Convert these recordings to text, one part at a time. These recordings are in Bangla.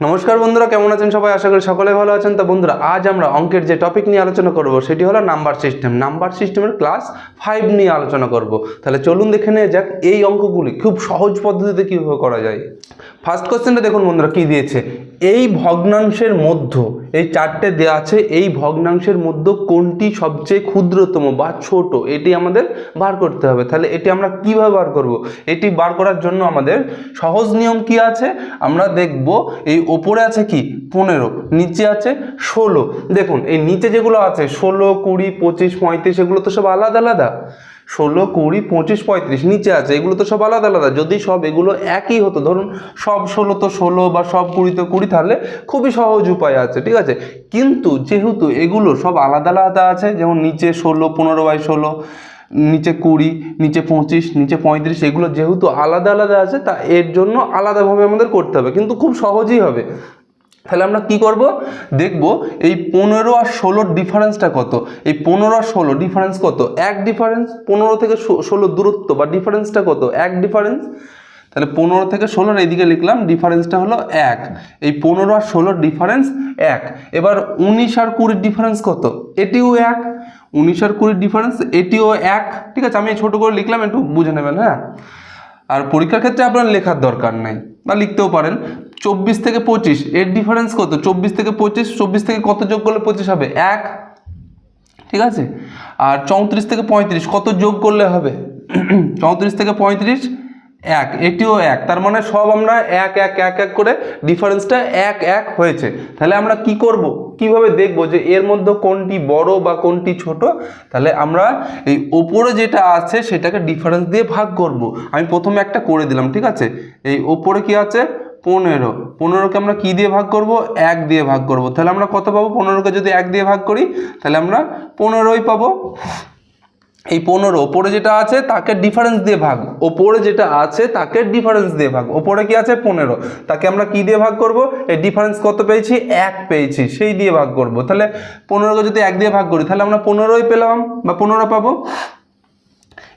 নমস্কার বন্ধুরা, কেমন আছেন সবাই? আশা করি সকলে ভালো আছেন। তো বন্ধুরা, আজ আমরা অঙ্কের যে টপিক নিয়ে আলোচনা করব, সেটি হলো নাম্বার সিস্টেম নাম্বার সিস্টেমের ক্লাস ফাইভ নিয়ে আলোচনা করব। তাহলে চলুন দেখে নিয়ে যাক, এই অঙ্কগুলি খুব সহজ পদ্ধতিতে কীভাবে করা যায়। ফার্স্ট কোশ্চেনটা দেখুন বন্ধুরা, কী দিয়েছে? এই ভগ্নাংশের মধ্য এই চারটে দেওয়া আছে, এই ভগ্নাংশের মধ্যে কোনটি সবচেয়ে ক্ষুদ্রতম বা ছোট? এটি আমাদের বার করতে হবে। তাহলে এটি আমরা কীভাবে বার করব? এটি বার করার জন্য আমাদের সহজ নিয়ম কি আছে? আমরা দেখব, এই ওপরে আছে কি? পনেরো, নিচে আছে ষোলো। দেখুন, এই নিচে যেগুলো আছে, ষোলো, কুড়ি, পঁচিশ, পঁয়ত্রিশ, এগুলো তো সব আলাদা আলাদা। ষোলো, কুড়ি, পঁচিশ, পঁয়ত্রিশ, নিচে আছে, এগুলো তো সব আলাদা আলাদা। যদি সব এগুলো একই হতো, ধরুন সব ষোলো তো ষোলো বা সব কুড়ি তো কুড়ি, তাহলে খুবই সহজ উপায় আছে, ঠিক আছে? কিন্তু যেহেতু এগুলো সব আলাদা আলাদা আছে, যেমন নিচে ষোলো, পনেরো বাই ষোলো, নিচে কুড়ি, নিচে পঁচিশ, নিচে পঁয়ত্রিশ, এগুলো যেহেতু আলাদা আলাদা আছে, তা এর জন্য আলাদাভাবে আমাদের করতে হবে, কিন্তু খুব সহজই হবে। তাহলে আমরা কি করব? দেখব এই পনেরো আর ষোলোর ডিফারেন্সটা কত? এই পনেরো আর ষোলো ডিফারেন্স কত? এক ডিফারেন্স পনেরো থেকে ষোলো দূরত্ব বা ডিফারেন্সটা কত? এক ডিফারেন্স তাহলে পনেরো থেকে ষোলোর এইদিকে লিখলাম ডিফারেন্সটা হলো এক। এই পনেরো আর ষোলোর ডিফারেন্স এক। এবার উনিশ আর কুড়ির ডিফারেন্স কত? এটিও এক। উনিশ আর কুড়ির ডিফারেন্স এটিও এক। ঠিক আছে, আমি ছোটো করে লিখলাম, একটু বুঝে নেবেন হ্যাঁ? আর পরীক্ষার ক্ষেত্রে আপনার লেখার দরকার নাই। বা লিখতেও পারেন। চব্বিশ থেকে পঁচিশ, এর ডিফারেন্স কত? চব্বিশ থেকে পঁচিশ, চব্বিশ থেকে কত যোগ করলে পঁচিশ হবে? এক। ঠিক আছে? আর চৌত্রিশ থেকে পঁয়ত্রিশ, কত যোগ করলে হবে? চৌত্রিশ থেকে পঁয়ত্রিশ এক, এটিও এক, তার মানে সব আমরা এক এক এক এক করে ডিফারেন্সটা এক এক হয়েছে। তাহলে আমরা কি করব? কীভাবে দেখব যে এর মধ্যে কোনটি বড় বা কোনটি ছোট? তাহলে আমরা এই ওপরে যেটা আছে সেটাকে ডিফারেন্স দিয়ে ভাগ করব। আমি প্রথমে একটা করে দিলাম, ঠিক আছে? এই ওপরে কি আছে? পনেরো। পনেরোকে আমরা কি দিয়ে ভাগ করব? এক দিয়ে ভাগ করব। তাহলে আমরা কত পাবো? পনেরোকে যদি এক দিয়ে ভাগ করি, তাহলে আমরা পনেরোই পাবো। এই পনেরো ওপরে যেটা আছে, তাকে ডিফারেন্স দিয়ে ভাগ। ওপরে যেটা আছে, তাকে ডিফারেন্স দিয়ে ভাগ। ওপরে কি আছে? পনেরো। তাকে আমরা কি দিয়ে ভাগ করব? এই ডিফারেন্স কত পেয়েছি? এক পেয়েছি। সেই দিয়ে ভাগ করব। তাহলে পনেরোকে যদি এক দিয়ে ভাগ করি, তাহলে আমরা পনেরোই পেলাম বা পনেরো পাবো।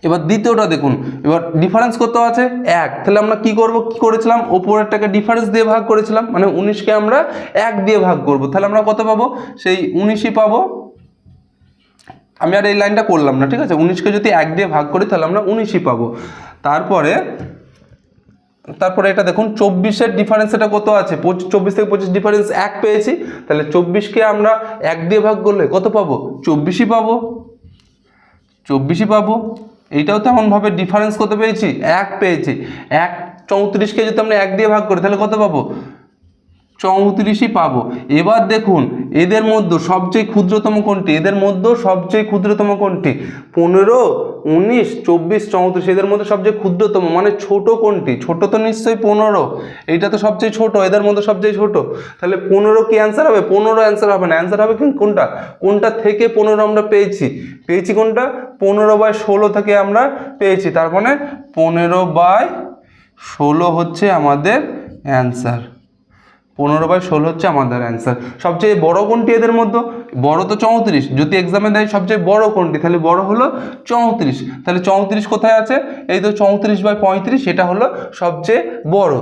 এবার দ্বিতীয়টা দেখুন। এবার ডিফারেন্স কত আছে? এক। তাহলে আমরা কি করব? কি করেছিলাম? ওপরেরটাকে ডিফারেন্স দিয়ে ভাগ করেছিলাম। মানে উনিশকে আমরা এক দিয়ে ভাগ করব। তাহলে আমরা কত পাবো? সেই উনিশই পাবো। আমি আর এই লাইনটা করলাম না, ঠিক আছে? উনিশকে যদি এক দিয়ে ভাগ করি, তাহলে আমরা উনিশই পাবো। তারপরে তারপরে এটা দেখুন, চব্বিশের ডিফারেন্স এটা কত আছে? চব্বিশ থেকে পঁচিশ ডিফারেন্স এক পেয়েছি, তাহলে চব্বিশকে আমরা এক দিয়ে ভাগ করলে কত পাবো? চব্বিশই পাবো। চব্বিশই পাবো। এইটাও তেমনভাবে ডিফারেন্স কত পেয়েছি এক পেয়েছি। এক চৌত্রিশকে যদি আমরা এক দিয়ে ভাগ করি, তাহলে কত পাবো? চৌত্রিশই পাবো। এবার দেখুন, এদের মধ্যে সবচেয়ে ক্ষুদ্রতম কোনটি? এদের মধ্যে সবচেয়ে ক্ষুদ্রতম কোনটি? পনেরো, উনিশ, চব্বিশ, চৌত্রিশ, এদের মধ্যে সবচেয়ে ক্ষুদ্রতম মানে ছোট কোনটি? ছোট তো নিশ্চয়ই পনেরো। এইটা তো সবচেয়ে ছোট, এদের মধ্যে সবচেয়ে ছোট। তাহলে পনেরো কি অ্যান্সার হবে? পনেরো অ্যান্সার হবে না। অ্যান্সার হবে কি? কোনটা? কোনটা থেকে পনেরো আমরা পেয়েছি? পেয়েছি কোনটা? পনেরো বাই ষোলো থেকে আমরা পেয়েছি। তার মানে পনেরো বাই ষোলো হচ্ছে আমাদের অ্যান্সার পনেরো বাই ষোলো হচ্ছে আমাদের অ্যান্সার সবচেয়ে বড় কোনটি এদের মধ্যে? বড় তো চৌত্রিশ। যদি এক্সামে দেয় সবচেয়ে বড় কোনটি? তাহলে বড় হলো চৌত্রিশ। তাহলে চৌত্রিশ কোথায় আছে? এই তো চৌত্রিশ বাই পঁয়ত্রিশ এটা হলো সবচেয়ে বড়।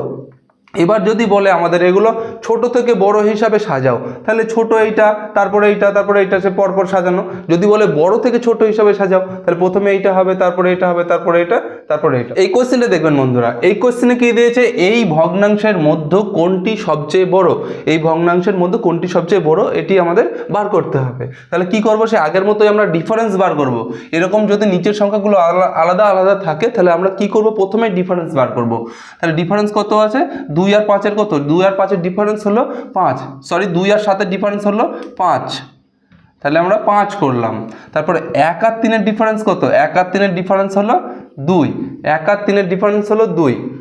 এবার যদি বলে আমাদের এগুলো ছোট থেকে বড় হিসাবে সাজাও, তাহলে ছোট এইটা, তারপরে এইটা তারপরে এইটা সে পরপর সাজানো। যদি বলে বড় থেকে ছোট হিসাবে সাজাও, তাহলে প্রথমে এইটা হবে, তারপরে এটা হবে, তারপরে এটা তারপরে এটা। এই কোশ্চেনটা দেখবেন বন্ধুরা। এই কোশ্চেনে কি দিয়েছে? এই ভগ্নাংশের মধ্যে কোনটি সবচেয়ে বড়? এই ভগ্নাংশের মধ্যে কোনটি সবচেয়ে বড়? এটি আমাদের বার করতে হবে। তাহলে কি করব? সে আগের মতোই আমরা ডিফারেন্স বার করব। এরকম যদি নিচের সংখ্যাগুলো আলা- আলাদা আলাদা থাকে, তাহলে আমরা কি করব? প্রথমে ডিফারেন্স বার করব। তাহলে ডিফারেন্স কত আছে? দুই আর পাঁচের কত? দুই আর পাঁচের ডিফারেন্স হলো পাঁচ। সরি দুই আর সাতের ডিফারেন্স হলো পাঁচ। তাহলে আমরা পাঁচ করলাম। তারপর এক আর তিনের ডিফারেন্স কত? এক আর তিনের ডিফারেন্স হলো দুই। এক আর তিনের ডিফারেন্স হলো দুই।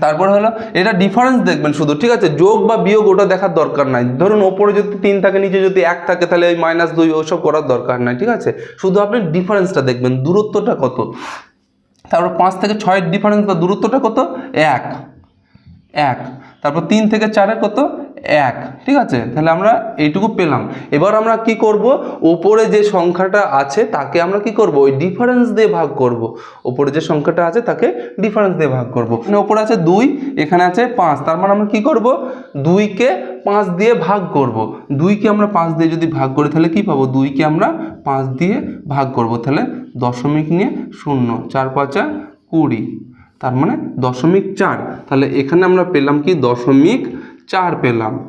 তারপর হলো, এটা ডিফারেন্স দেখবেন শুধু, ঠিক আছে? যোগ বা বিয়োগ ওটা দেখার দরকার নাই। ধরুন, ওপরে যদি তিন থাকে, নিচে যদি এক থাকে, তাহলে ওই মাইনাস দুই, ওসব করার দরকার নাই, ঠিক আছে? শুধু আপনি ডিফারেন্সটা দেখবেন, দূরত্বটা কত? তারপর পাঁচ থেকে ছয়ের ডিফারেন্স বা দূরত্বটা কত? এক। এক। তারপর তিন থেকে চারের কত? এক, ঠিক আছে? তাহলে আমরা এইটুকু পেলাম। এবার আমরা কি করব? ওপরে যে সংখ্যাটা আছে, তাকে আমরা কি করব? ওই ডিফারেন্স দিয়ে ভাগ করব। ওপরে যে সংখ্যাটা আছে, তাকে ডিফারেন্স দিয়ে ভাগ করব। এখানে ওপরে আছে দুই, এখানে আছে পাঁচ। তার মানে আমরা কি করব? দুইকে পাঁচ দিয়ে ভাগ করব। দুইকে আমরা পাঁচ দিয়ে যদি ভাগ করি, তাহলে কি পাবো? দুইকে আমরা পাঁচ দিয়ে ভাগ করব। তাহলে দশমিক নিয়ে শূন্য, চার পাঁচা কুড়ি। তার মানে দশমিক চার। তাহলে এখানে আমরা পেলাম কি? দশমিক চার পেলাম।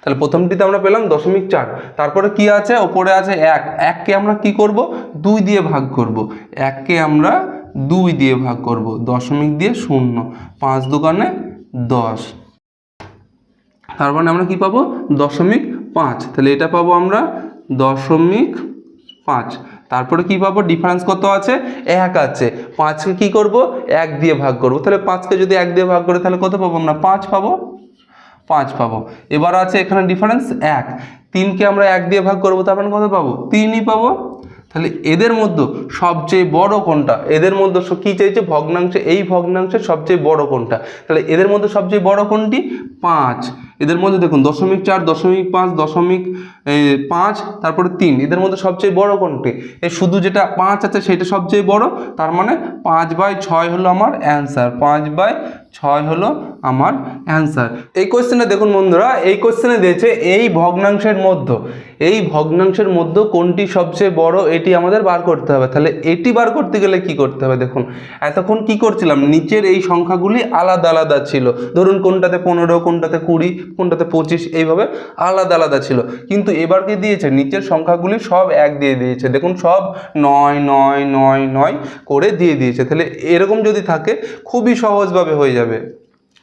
তাহলে প্রথমটিতে আমরা পেলাম দশমিক চার। তারপরে কি আছে? ওপরে আছে এক। এককে আমরা কি করব? দুই দিয়ে ভাগ করব। এককে আমরা দুই দিয়ে ভাগ করব। দশমিক দিয়ে শূন্য। পাঁচ দোকানে দশ। তার মানে আমরা কি পাবো? দশমিক পাঁচ। তাহলে এটা পাবো আমরা দশমিক পাঁচ। তারপরে কি পাবো? ডিফারেন্স কত আছে? এক আছে। পাঁচকে কি করব? এক দিয়ে ভাগ করব। তাহলে পাঁচকে যদি এক দিয়ে ভাগ করে, তাহলে কত পাবো আমরা? পাঁচ পাবো পাঁচ পাবো। এবার আছে এখানে ডিফারেন্স এক। তিনকে আমরা এক দিয়ে ভাগ করব তার মানে কত পাবো? তিনই পাবো। তাহলে এদের মধ্যে সবচেয়ে বড় কোনটা? এদের মধ্যে কি চাইছে? ভগ্নাংশে এই ভগ্নাংশের সবচেয়ে বড় কোনটা? তাহলে এদের মধ্যে সবচেয়ে বড় কোনটি? পাঁচ। এদের মধ্যে দেখুন দশমিক চার দশমিক পাঁচ দশমিক এ, পাঁচ তারপরে তিন। এদের মধ্যে সবচেয়ে বড় কোনটি? এই শুধু যেটা পাঁচ আছে সেটা সবচেয়ে বড় তার মানে পাঁচ বাই ছয় হলো আমার অ্যান্সার পাঁচ বাই ছয় হলো আমার অ্যান্সার এই কোশ্চেনে দেখুন বন্ধুরা, এই কোশ্চেনে দিয়েছে এই ভগ্নাংশের মধ্য। এই ভগ্নাংশের মধ্য কোনটি সবচেয়ে বড়? এটি আমাদের বার করতে হবে। তাহলে এটি বার করতে গেলে কি করতে হবে? দেখুন, এতক্ষণ কি করছিলাম? নিচের এই সংখ্যাগুলি আলাদা আলাদা ছিল। ধরুন কোনটাতে পনেরো, কোনটাতে কুড়ি, কোনটাতে পঁচিশ, এইভাবে আলাদা আলাদা ছিল। কিন্তু এবার কি দিয়েছে? নিচের সংখ্যাগুলি সব এক দিয়ে দিয়েছে। দেখুন, সব নয় নয় নয় নয় করে দিয়ে দিয়েছে। তাহলে এরকম যদি থাকে, খুবই সহজভাবে হয়ে যাবে।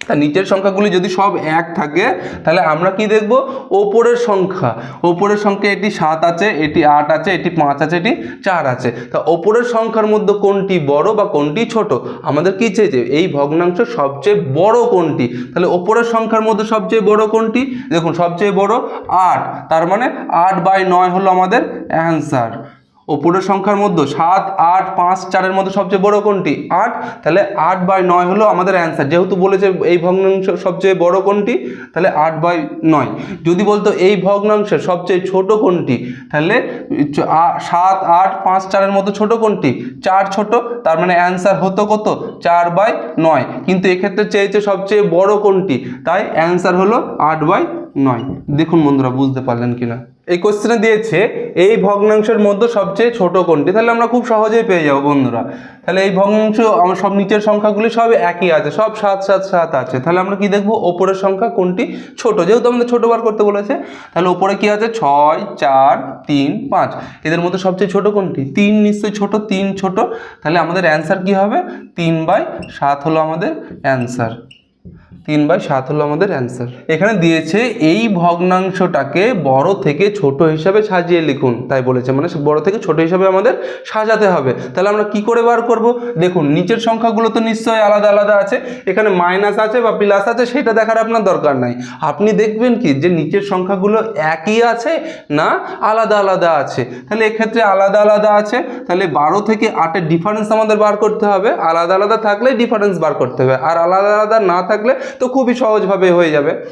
তা নিচের সংখ্যাগুলি যদি সব এক থাকে, তাহলে আমরা কি দেখব? ওপরের সংখ্যা। ওপরের সংখ্যা এটি সাত আছে, এটি আট আছে, এটি পাঁচ আছে, এটি চার আছে। তা ওপরের সংখ্যার মধ্যে কোনটি বড় বা কোনটি ছোট? আমাদের কি চেয়েছে? এই ভগ্নাংশ সবচেয়ে বড় কোনটি? তাহলে ওপরের সংখ্যার মধ্যে সবচেয়ে বড় কোনটি? দেখুন, সবচেয়ে বড় আট। তার মানে আট বাই নয় হলো আমাদের অ্যান্সার। ওপরের সংখ্যার মধ্যে সাত, আট, পাঁচ, চারের মধ্যে সবচেয়ে বড় কোনটি? আট? তাহলে আট বাই নয় হলো আমাদের অ্যান্সার যেহেতু বলেছে এই ভগ্নাংশ সবচেয়ে বড় কোনটি, তাহলে আট বাই নয়। যদি বলতো এই ভগ্নাংশের সবচেয়ে ছোট কোনটি, তাহলে সাত, আট, পাঁচ, চারের মতো ছোট কোনটি? চার ছোট, তার মানে অ্যান্সার হতো কত? চার বাই নয়। কিন্তু এক্ষেত্রে চেয়েছে সবচেয়ে বড় কোনটি, তাই অ্যান্সার হলো আট বাই নয়। দেখুন বন্ধুরা, বুঝতে পারলেন কিনা। এই কোশ্চেনে দিয়েছে, এই ভগ্নাংশের মধ্যে সবচেয়ে ছোট কোনটি? তাহলে আমরা খুব সহজেই পেয়ে যাব বন্ধুরা। তাহলে এই ভগ্নাংশ, আমার সব নিচের সংখ্যাগুলি সব একই আছে, সব সাত সাত সাত আছে। তাহলে আমরা কি দেখব? ওপরের সংখ্যা কোনটি? ছোট, যেহেতু আমাদের ছোট বার করতে বলেছে। তাহলে ওপরে কি আছে? ছয়, চার, তিন, পাঁচ। এদের মধ্যে সবচেয়ে ছোট কোনটি? তিন নিশ্চয়ই ছোট, তিন ছোট। তাহলে আমাদের অ্যান্সার কি হবে? তিন বাই সাত হলো আমাদের অ্যান্সার তিন বাই সাত হলো আমাদের অ্যান্সার এখানে দিয়েছে এই ভগ্নাংশটাকে বড় থেকে ছোট হিসাবে সাজিয়ে লিখুন। তাই বলেছে মানে বড় থেকে ছোট হিসাবে আমাদের সাজাতে হবে। তাহলে আমরা কি করে বার করব? দেখুন, নিচের সংখ্যাগুলো তো নিশ্চয়ই আলাদা আলাদা আছে। এখানে মাইনাস আছে বা প্লাস আছে, সেটা দেখার আপনার দরকার নাই। আপনি দেখবেন কি, যে নিচের সংখ্যাগুলো একই আছে না আলাদা আলাদা আছে? তাহলে এক্ষেত্রে আলাদা আলাদা আছে। তাহলে বারো থেকে আটের ডিফারেন্স আমাদের বার করতে হবে। আলাদা আলাদা থাকলে ডিফারেন্স বার করতে হবে। আর আলাদা আলাদা না থাকলে তো খুবই সহজভাবে হয়ে যাবে।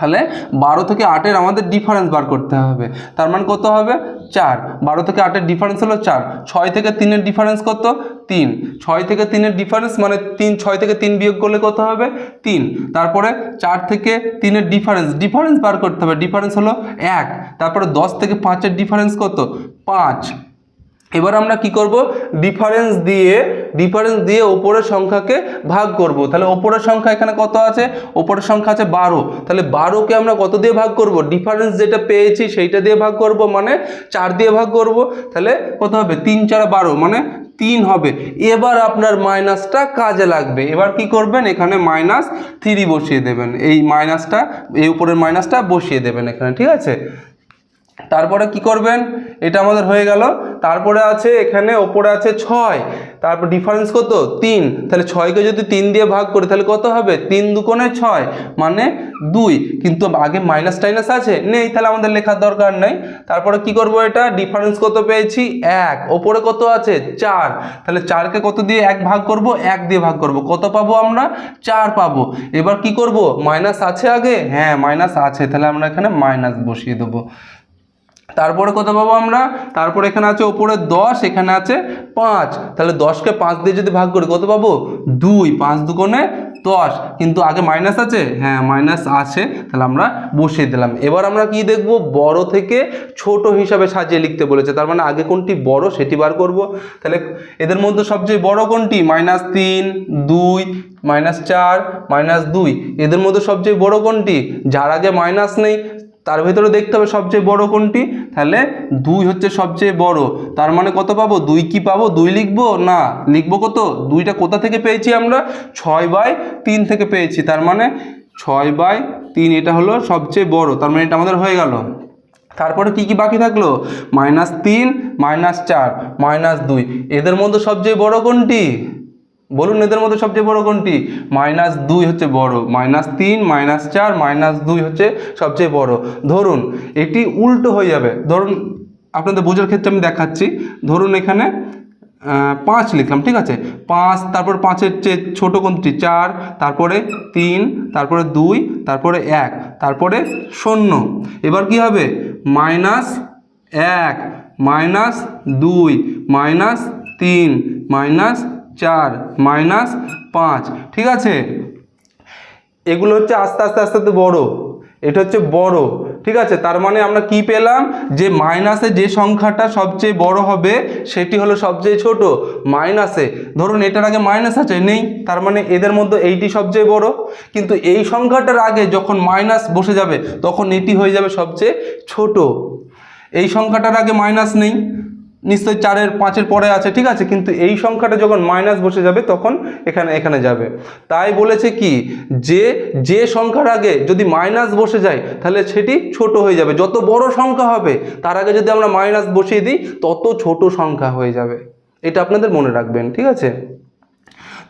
তাহলে বারো থেকে আটের আমাদের ডিফারেন্স বার করতে হবে। তার মানে কত হবে? চার। বারো থেকে আটের ডিফারেন্স হলো চার। ছয় থেকে তিনের ডিফারেন্স কত? তিন। ছয় থেকে তিনের ডিফারেন্স মানে তিন, ছয় থেকে তিন বিয়োগ করলে কত হবে? তিন। তারপরে চার থেকে তিনের ডিফারেন্স ডিফারেন্স বার করতে হবে। ডিফারেন্স হলো এক। তারপরে দশ থেকে পাঁচের ডিফারেন্স কত? পাঁচ। এবার আমরা কি করব? ডিফারেন্স দিয়ে ডিফারেন্স দিয়ে ওপরের সংখ্যাকে ভাগ করব। তাহলে ওপরের সংখ্যা এখানে কত আছে? ওপরের সংখ্যা আছে বারো। তাহলে বারোকে আমরা কত দিয়ে ভাগ করব? ডিফারেন্স যেটা পেয়েছি সেইটা দিয়ে ভাগ করব মানে চার দিয়ে ভাগ করব। তাহলে কত হবে? তিন চার বারো মানে তিন হবে। এবার আপনার মাইনাসটা কাজে লাগবে। এবার কি করবেন? এখানে মাইনাস থ্রি বসিয়ে দেবেন। এই মাইনাসটা, এই উপরের মাইনাসটা বসিয়ে দেবেন এখানে, ঠিক আছে? তারপরে কি করবেন? এটা আমাদের হয়ে গেল। তারপরে আছে এখানে, ওপরে আছে ছয়। তারপর ডিফারেন্স কত? তিন। তাহলে ছয়কে যদি তিন দিয়ে ভাগ করি, তাহলে কত হবে? তিন দুকোণে ছয় মানে দুই। কিন্তু আগে মাইনাস টাইনাস আছে? নেই, তাহলে আমাদের লেখার দরকার নেই। তারপরে কি করব এটা? ডিফারেন্স কত পেয়েছি? এক। ওপরে কত আছে? চার। তাহলে চারকে কত দিয়ে এক ভাগ করব? এক দিয়ে ভাগ করব। কত পাবো আমরা? চার পাবো। এবার কি করব? মাইনাস আছে আগে? হ্যাঁ মাইনাস আছে। তাহলে আমরা এখানে মাইনাস বসিয়ে দেবো। তারপরে কত পাবো আমরা? তারপরে এখানে আছে ওপরে দশ, এখানে আছে পাঁচ। তাহলে দশকে পাঁচ দিয়ে যদি ভাগ করি, কত পাবো? দুই। পাঁচ দুগুণে দশ। কিন্তু আগে মাইনাস আছে? হ্যাঁ মাইনাস আছে। তাহলে আমরা বসিয়ে দিলাম। এবার আমরা কি দেখব? বড় থেকে ছোট হিসাবে সাজিয়ে লিখতে বলেছে। তার মানে আগে কোনটি বড়, সেটি বার করব। তাহলে এদের মধ্যে সবচেয়ে বড় কোনটি? মাইনাস তিন, দুই মাইনাস চার মাইনাস দুই। এদের মধ্যে সবচেয়ে বড় কোনটি? যার আগে মাইনাস নেই তার ভেতরে দেখতে হবে সবচেয়ে বড় কোনটি? তাহলে দুই হচ্ছে সবচেয়ে বড়। তার মানে কত পাবো? দুই কি পাবো? দুই লিখব? না। লিখব কত? দুইটা কোথা থেকে পেয়েছি আমরা? ছয় বাই তিন থেকে পেয়েছি। তার মানে ছয় বাই তিন, এটা হলো সবচেয়ে বড়। তার মানে এটা আমাদের হয়ে গেল। তারপরে কি কি বাকি থাকল? মাইনাস তিন, মাইনাস চার, মাইনাস দুই। এদের মধ্যে সবচেয়ে বড় কোনটি? বলুন এদের মধ্যে সবচেয়ে বড় কোনটি? মাইনাস দুই হচ্ছে বড়, মাইনাস তিন, মাইনাস চার, মাইনাস দুই হচ্ছে সবচেয়ে বড়। ধরুন, এটি উল্টো হয়ে যাবে। ধরুন, আপনাদের বোঝার ক্ষেত্রে আমি দেখাচ্ছি। ধরুন এখানে পাঁচ লিখলাম, ঠিক আছে? পাঁচ, তারপর পাঁচের চেয়ে ছোটো কোনটি? চার, তারপরে তিন, তারপরে দুই, তারপরে এক, তারপরে শূন্য। এবার কি হবে? মাইনাস এক, মাইনাস দুই, মাইনাস তিন, মাইনাস চার মাইনাস পাঁচ, ঠিক আছে? এগুলো হচ্ছে আস্তে আস্তে আস্তে আস্তে বড়। এটা হচ্ছে বড়, ঠিক আছে? তার মানে আমরা কি পেলাম? যে মাইনাসে যে সংখ্যাটা সবচেয়ে বড় হবে, সেটি হলো সবচেয়ে ছোট, মাইনাসে। ধরুন এটার আগে মাইনাস আছে, নেই। তার মানে এদের মধ্যে এইটি সবচেয়ে বড়। কিন্তু এই সংখ্যাটার আগে যখন মাইনাস বসে যাবে, তখন এটি হয়ে যাবে সবচেয়ে ছোট। এই সংখ্যাটার আগে মাইনাস নেই। নিশ্চয়ই চারের পাঁচের পরে আছে, ঠিক আছে? কিন্তু এই সংখ্যাটা যখন মাইনাস বসে যাবে, তখন এখানে এখানে যাবে। তাই বলেছে কি? যে যে সংখ্যার আগে যদি মাইনাস বসে যায়, তাহলে সেটি ছোট হয়ে যাবে। যত বড় সংখ্যা হবে, তার আগে যদি আমরা মাইনাস বসিয়ে দিই, তত ছোট সংখ্যা হয়ে যাবে। এটা আপনাদের মনে রাখবেন, ঠিক আছে?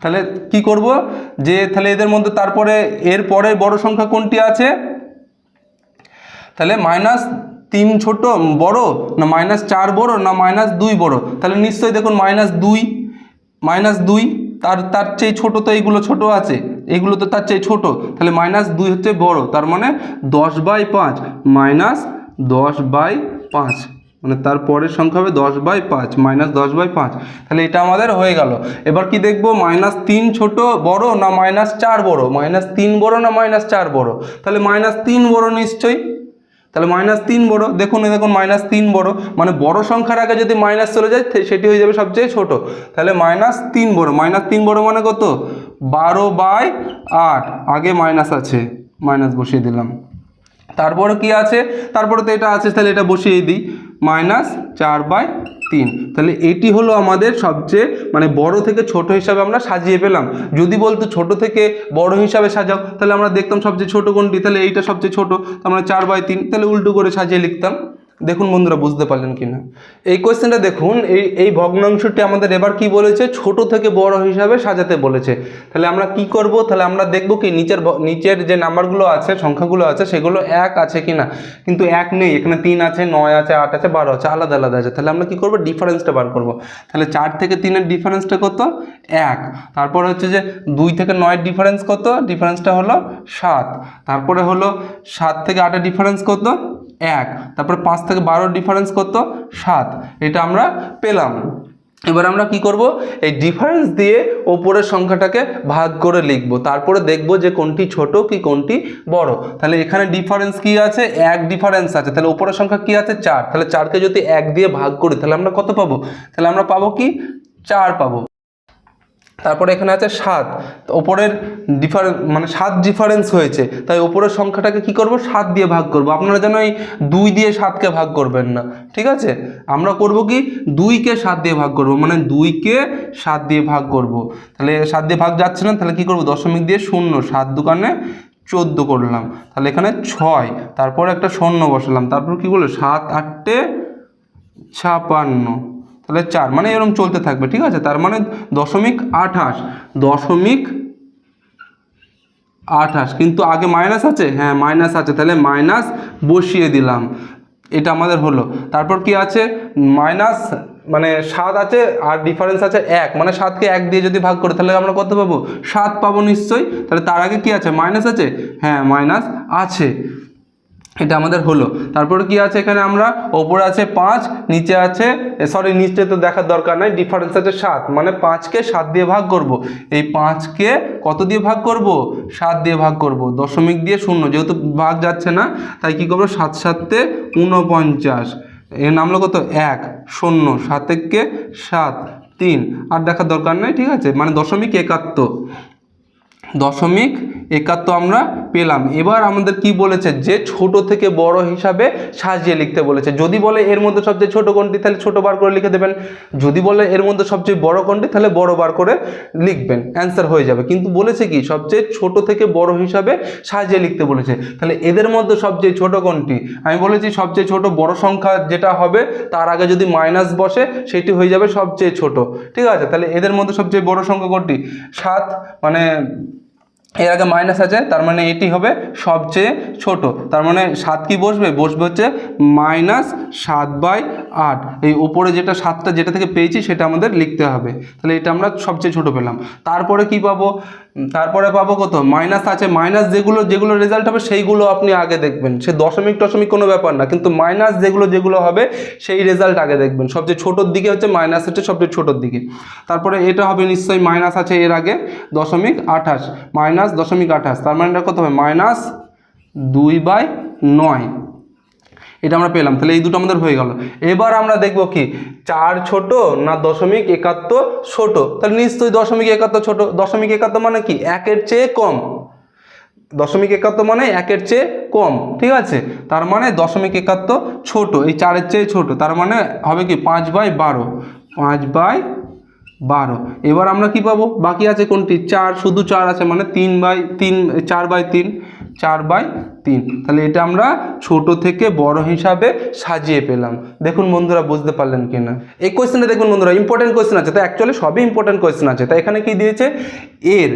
তাহলে কি করব? যে, তাহলে এদের মধ্যে তারপরে, এর পরের বড় সংখ্যা কোনটি আছে? তাহলে মাইনাস তিন ছোট বড়, না মাইনাস চার বড়, না মাইনাস দুই বড়? তাহলে নিশ্চয়ই দেখুন মাইনাস দুই মাইনাস দুই, তার তার চেয়ে ছোট তো এইগুলো ছোট আছে, এইগুলো তো তার চেয়ে ছোট। তাহলে মাইনাস দুই হচ্ছে বড়, তার মানে দশ বাই পাঁচ মাইনাস দশ বাই পাঁচ। মানে তার পরের সংখ্যা হবে দশ বাই পাঁচ মাইনাস দশ বাই পাঁচ। তাহলে এটা আমাদের হয়ে গেল। এবার কি দেখব? মাইনাস তিন ছোট, বড়, না মাইনাস চার বড়? মাইনাস তিন বড়, না মাইনাস চার বড়? তাহলে মাইনাস তিন বড় নিশ্চয়ই। তাহলে মাইনাস তিন বড়ো, দেখুন দেখুন মাইনাস তিন বড়ো মানে বড় সংখ্যার আগে যদি মাইনাস চলে যায় সেটি হয়ে যাবে সবচেয়ে ছোট। তাহলে মাইনাস তিন বড় মাইনাস তিন বড় মানে কত? বারো বাই আট। আগে মাইনাস আছে মাইনাস বসিয়ে দিলাম। তারপরে কি আছে? তারপরে তো এটা আছে, তাহলে এটা বসিয়ে দিই। মাইনাস চার বাই তিন। তাহলে এটি হলো আমাদের সবচেয়ে মানে বড় থেকে ছোট হিসাবে আমরা সাজিয়ে পেলাম। যদি বলতো ছোট থেকে বড় হিসাবে সাজাও, তাহলে আমরা দেখতাম সবচেয়ে ছোট কোনটি? তাহলে এইটা সবচেয়ে ছোট আমরা মানে চার বাই তিন। তাহলে উল্টো করে সাজিয়ে লিখতাম। দেখুন বন্ধুরা, বুঝতে পারলেন কিনা। এই কোয়েশ্চেনটা দেখুন, এই এই ভগ্নাংশটি আমাদের এবার কি বলেছে? ছোট থেকে বড় হিসাবে সাজাতে বলেছে। তাহলে আমরা কি করব? তাহলে আমরা দেখব কি নিচের নিচের যে নাম্বারগুলো আছে, সংখ্যাগুলো আছে, সেগুলো এক আছে কিনা। কিন্তু এক নেই, এখানে তিন আছে, নয় আছে, আট আছে, বারো আছে, আলাদা আলাদা আছে। তাহলে আমরা কি করব? ডিফারেন্সটা বার করব। তাহলে চার থেকে তিনের ডিফারেন্সটা কত? এক। তারপর হচ্ছে যে দুই থেকে নয়ের ডিফারেন্স কত? ডিফারেন্সটা হলো সাত। তারপরে হলো সাত থেকে আটের ডিফারেন্স কত? এক, তারপরে পাঁচ থেকে বারো ডিফারেন্স কত? সাত, এটা আমরা পেলাম। এবার আমরা কি করব? এই ডিফারেন্স দিয়ে ওপরের সংখ্যাটাকে ভাগ করে লিখব। তারপরে দেখব যে কোনটি ছোট কি কোনটি বড়। তাহলে এখানে ডিফারেন্স কি আছে? এক ডিফারেন্স আছে। তাহলে ওপরের সংখ্যা কি আছে? চার। তাহলে চারকে যদি এক দিয়ে ভাগ করি, তাহলে আমরা কত পাবো? তাহলে আমরা পাবো কি? চার পাবো। তারপরে এখানে আছে সাত। ওপরের ডিফারেন্স মানে সাত ডিফারেন্স হয়েছে। তাই ওপরের সংখ্যাটাকে কি করব? সাত দিয়ে ভাগ করব। আপনারা যেন এই দুই দিয়ে সাতকে ভাগ করবেন না। ঠিক আছে? আমরা করব কি? দুইকে সাত দিয়ে ভাগ করব। মানে দুইকে সাত দিয়ে ভাগ করব। তাহলে সাত দিয়ে ভাগ যাচ্ছে না? তাহলে কি করব? দশমিক দিয়ে শূন্য। সাত দোকানে চোদ্দ করলাম। তাহলে এখানে ছয়। তারপর একটা শূন্য বসালাম। তারপর কি বলল? সাত আটটে ছাপান্ন। তাহলে চার মানে এরকম চলতে থাকবে, ঠিক আছে? তার মানে দশমিক আঠাশ দশমিক আঠাশ, কিন্তু আগে মাইনাস আছে? হ্যাঁ মাইনাস আছে, তাহলে মাইনাস বসিয়ে দিলাম। এটা আমাদের হলো। তারপর কি আছে? মাইনাস মানে সাত আছে আর ডিফারেন্স আছে এক মানে সাতকে এক দিয়ে যদি ভাগ করে, তাহলে আমরা কত পাবো? সাত পাবো নিশ্চয়ই। তাহলে তার আগে কি আছে? মাইনাস আছে? হ্যাঁ মাইনাস আছে। এটা আমাদের হলো। তারপরে কি আছে এখানে আমরা? ওপরে আছে পাঁচ, নিচে আছে সরি নিচে তো দেখার দরকার নাই ডিফারেন্স আছে সাত। মানে পাঁচকে সাত দিয়ে ভাগ করব। এই পাঁচকে কত দিয়ে ভাগ করব? সাত দিয়ে ভাগ করব। দশমিক দিয়ে শূন্য, যেহেতু ভাগ যাচ্ছে না, তাই কি করব? সাত সাতে ঊনপঞ্চাশ। এর নামলো কত? এক, শূন্য, সাতেককে সাত, তিন। আর দেখার দরকার নেই, ঠিক আছে? মানে দশমিক একাত্তর। দশমিক একাত্তর আমরা পেলাম। এবার আমাদের কি বলেছে? যে ছোট থেকে বড় হিসাবে সাজিয়ে লিখতে বলেছে। যদি বলে এর মধ্যে সবচেয়ে ছোট কোনটি, তাহলে ছোট বার করে লিখে দেবেন। যদি বলে এর মধ্যে সবচেয়ে বড় কোনটি, তাহলে বড় বার করে লিখবেন। অ্যান্সার হয়ে যাবে। কিন্তু বলেছে কি? সবচেয়ে ছোট থেকে বড় হিসাবে সাজিয়ে লিখতে বলেছে। তাহলে এদের মধ্যে সবচেয়ে ছোট কোনটি? আমি বলেছি সবচেয়ে ছোট বড় সংখ্যা যেটা হবে, তার আগে যদি মাইনাস বসে, সেটি হয়ে যাবে সবচেয়ে ছোট। ঠিক আছে? তাহলে এদের মধ্যে সবচেয়ে বড় সংখ্যা কোনটি? সাত মানে এর আগে মাইনাস আছে, তার মানে এটি হবে সবচেয়ে ছোট। তার মানে সাত কি বসবে? বসবে হচ্ছে মাইনাস সাত বাই আট। এই উপরে যেটা সাতটা যেটা থেকে পেয়েছি সেটা আমাদের লিখতে হবে। তাহলে এটা আমরা সবচেয়ে ছোট পেলাম। তারপরে কি পাবো? তারপরে পাবো কত? মাইনাস আছে। মাইনাস যেগুলো যেগুলো রেজাল্ট হবে সেইগুলো আপনি আগে দেখবেন। সে দশমিক, টশমিক কোনো ব্যাপার না। কিন্তু মাইনাস যেগুলো যেগুলো হবে সেই রেজাল্ট আগে দেখবেন। সবচেয়ে ছোটোর দিকে হচ্ছে মাইনাস হচ্ছে সবচেয়ে ছোটোর দিকে। তারপরে এটা হবে নিশ্চয়ই মাইনাস আছে এর আগে। দশমিক আঠাশ। মাইনাস দশমিক আঠাশ। তার মানে এটা কত হবে? মাইনাস দুই বাই নয়। এটা আমরা পেলাম, তাহলে এই দুটো আমাদের হয়ে গেল। এবার আমরা দেখব কি, চার ছোট না দশমিক একাত্তর ছোট? তাহলে নিশ্চয়ই দশমিক একাত্তর ছোট। দশমিক একাত্তর মানে কি? একের চেয়ে কম। দশমিক একাত্তর মানে একের চেয়ে কম, ঠিক আছে? তার মানে দশমিক একাত্তর ছোট, এই চারের চেয়ে ছোট, তার মানে হবে কি পাঁচ বাই বারো, পাঁচ বাই বারো। এবার আমরা কি পাবো? বাকি আছে কোনটি? চার, শুধু চার আছে মানে তিন বাই তিন, চার বাই তিন, চার বাই তিন। তাহলে এটা আমরা ছোট থেকে বড় হিসাবে সাজিয়ে পেলাম। দেখুন বন্ধুরা, বুঝতে পারলেন কি না এই কোয়েশ্চেনটা দেখুন বন্ধুরা ইম্পর্টেন্ট কোয়েশ্চেন আছে। তো অ্যাকচুয়ালি সবই ইম্পর্টেন্ট কোয়েশ্চেন আছে। তাই এখানে কি দিয়েছে? এর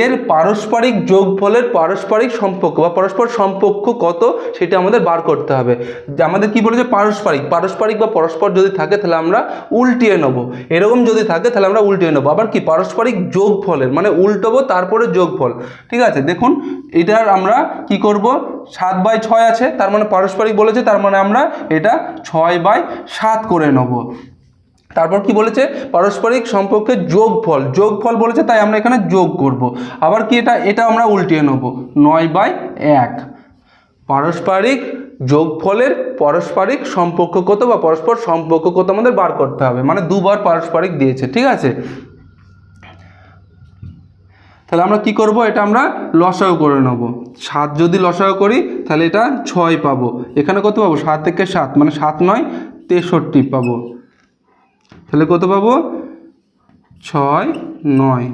এর পারস্পরিক যোগফলের পারস্পরিক সম্পর্ক বা পরস্পর সম্পর্ক কত? সেটা আমাদের বার করতে হবে। আমাদের কি বলেছে? পারস্পরিক। পারস্পরিক বা পরস্পর যদি থাকে, তাহলে আমরা উল্টিয়ে নেব। এরকম যদি থাকে, তাহলে আমরা উল্টিয়ে নেব। আবার কি? পারস্পরিক যোগফলের মানে উল্টোবো, তারপরে যোগফল। ঠিক আছে? দেখুন, এটার আমরা কি করব? সাত বাই ছয় আছে, তার মানে পারস্পরিক বলেছে, তার মানে আমরা এটা ছয় বাই সাত করে নেব। তারপর কি বলেছে? পারস্পরিক সম্পর্কে যোগফল যোগফল বলেছে, তাই আমরা এখানে যোগ করব। আবার কি এটা এটা আমরা উল্টিয়ে নেব, নয় বাই এক। পারস্পরিক যোগফলের পারস্পরিক সম্পর্ক কত বা পরস্পর সম্পর্ক কত আমাদের বার করতে হবে মানে দুবার পারস্পরিক দিয়েছে, ঠিক আছে? তাহলে আমরা কি করব? এটা আমরা লসাও করে নেব। সাত যদি লসাও করি, তাহলে এটা ছয় পাবো। এখানে কত পাবো? সাত থেকে সাত মানে সাত নয়, তেষট্টি পাবো। তাহলে কত পাবো? ছয় নয়।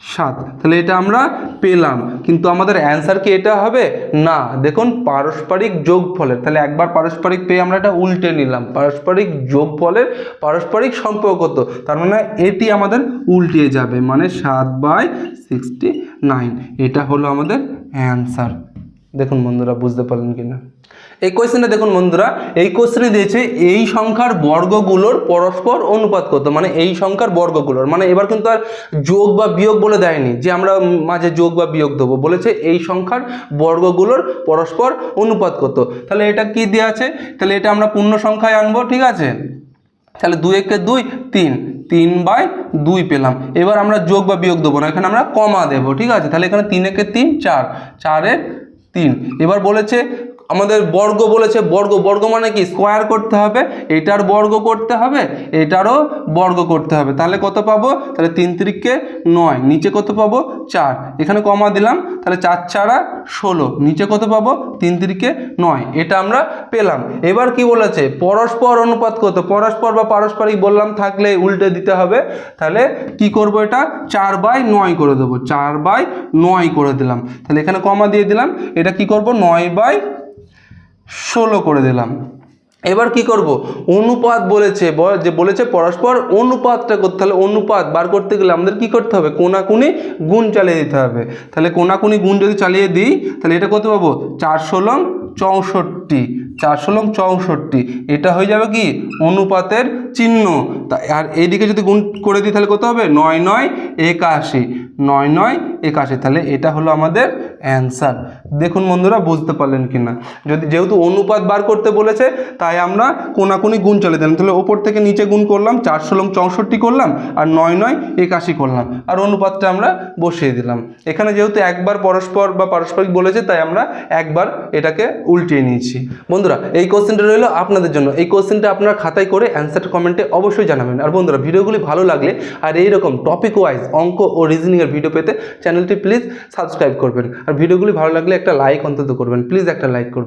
সাত। তাহলে এটা আমরা পেলাম। কিন্তু আমাদের অ্যান্সার কি এটা হবে? না। দেখুন, পারস্পরিক যোগফলের, তাহলে একবার পারস্পরিক পেয়ে আমরা এটা উল্টে নিলাম। পারস্পরিক যোগফলের পারস্পরিক সম্পর্ক তো, তার মানে এটি আমাদের উল্টিয়ে যাবে মানে সাত বাই সিক্সটি নাইন এটা হলো আমাদের অ্যান্সার দেখুন, বন্ধুরা, বুঝতে পারলেন কি না এই কোয়েশ্চেনে দেখুন বন্ধুরা, এই কোয়েশ্চেনে দিয়েছে এই সংখ্যার বর্গগুলোর পরস্পর অনুপাত কত? মানে এই সংখ্যার বর্গগুলোর। মানে এবার কিন্তু আর যোগ বা বিয়োগ বলে দেয়নি, যে আমরা মাঝে যোগ বা বিয়োগ দেবো। বলেছে এই সংখ্যার বর্গগুলোর পরস্পর অনুপাত কত? তাহলে এটা কি দেওয়া আছে? তাহলে এটা আমরা পূর্ণ সংখ্যায় আনব, ঠিক আছে? তাহলে দুই একে দুই, তিন। তিন বাই দুই পেলাম। এবার আমরা যোগ বা বিয়োগ দেবো না, এখানে আমরা কমা দেবো, ঠিক আছে? তাহলে এখানে তিন একে তিন, চার। চারে তিন। এবার বলেছে আমাদের বর্গ বলেছে বর্গ বর্গ মানে কি? স্কোয়ার করতে হবে, এটার বর্গ করতে হবে, এটারও বর্গ করতে হবে। তাহলে কত পাবো? তাহলে তিন তিরিককে নয়, নিচে কত পাবো? চার। এখানে কমা দিলাম, তাহলে চার ছাড়া ষোলো। নিচে কত পাবো? তিন তিরিকে নয়। এটা আমরা পেলাম। এবার কি বলেছে? পরস্পর অনুপাত কত? পরস্পর বা পারস্পরিক বললাম থাকলে উল্টে দিতে হবে। তাহলে কি করব এটা? চার বাই নয় করে দেবো। চার বাই নয় করে দিলাম। তাহলে এখানে কমা দিয়ে দিলাম। এটা কি করব? নয় বাই ষোলো করে দিলাম। এবার কি করব? অনুপাত বলেছে যে বলেছে পরস্পর অনুপাতটা করতে হলে অনুপাত বার করতে গেলে আমাদের কি করতে হবে? কোনাকুনি গুণ চালিয়ে দিতে হবে। তাহলে কোনাকুনি গুণ যদি চালিয়ে দিই, তাহলে এটা করতে পাবো? চারশো লং চৌষট্টি। চার ষোলং চৌষট্টি। এটা হয়ে যাবে কি? অনুপাতের চিহ্ন। আর এইদিকে যদি গুণ করে দিই তাহলে কত হবে? নয় নয় একাশি। নয় নয় একাশি। তাহলে এটা হলো আমাদের অ্যান্সার। দেখুন বন্ধুরা, বুঝতে পারলেন কি না যদি যেহেতু অনুপাত বার করতে বলেছে, তাই আমরা কোনাকুনি গুণ চলে দিলাম। তাহলে ওপর থেকে নিচে গুণ করলাম চার ষোলং চৌষট্টি করলাম আর নয় নয় একাশি করলাম। আর অনুপাতটা আমরা বসিয়ে দিলাম। এখানে যেহেতু একবার পরস্পর বা পারস্পরিক বলেছে, তাই আমরা একবার এটাকে উল্টিয়ে নিয়েছি। বন্ধুরা, এই কোশ্চেনটা রইল আপনাদের জন্য। এই কোশ্চেনটা আপনারা খাতায় করে অ্যান্সার কমেন্টে অবশ্যই জানাবেন। আর বন্ধুরা, ভিডিওগুলি ভালো লাগলে আর এইরকম টপিক ওয়াইজ অঙ্ক ও রিজনিংয়ের ভিডিও পেতে চ্যানেলটি প্লিজ সাবস্ক্রাইব করবেন। আর ভিডিওগুলি ভালো লাগলে একটা লাইক অন্তত করবেন। প্লিজ একটা লাইক করবেন।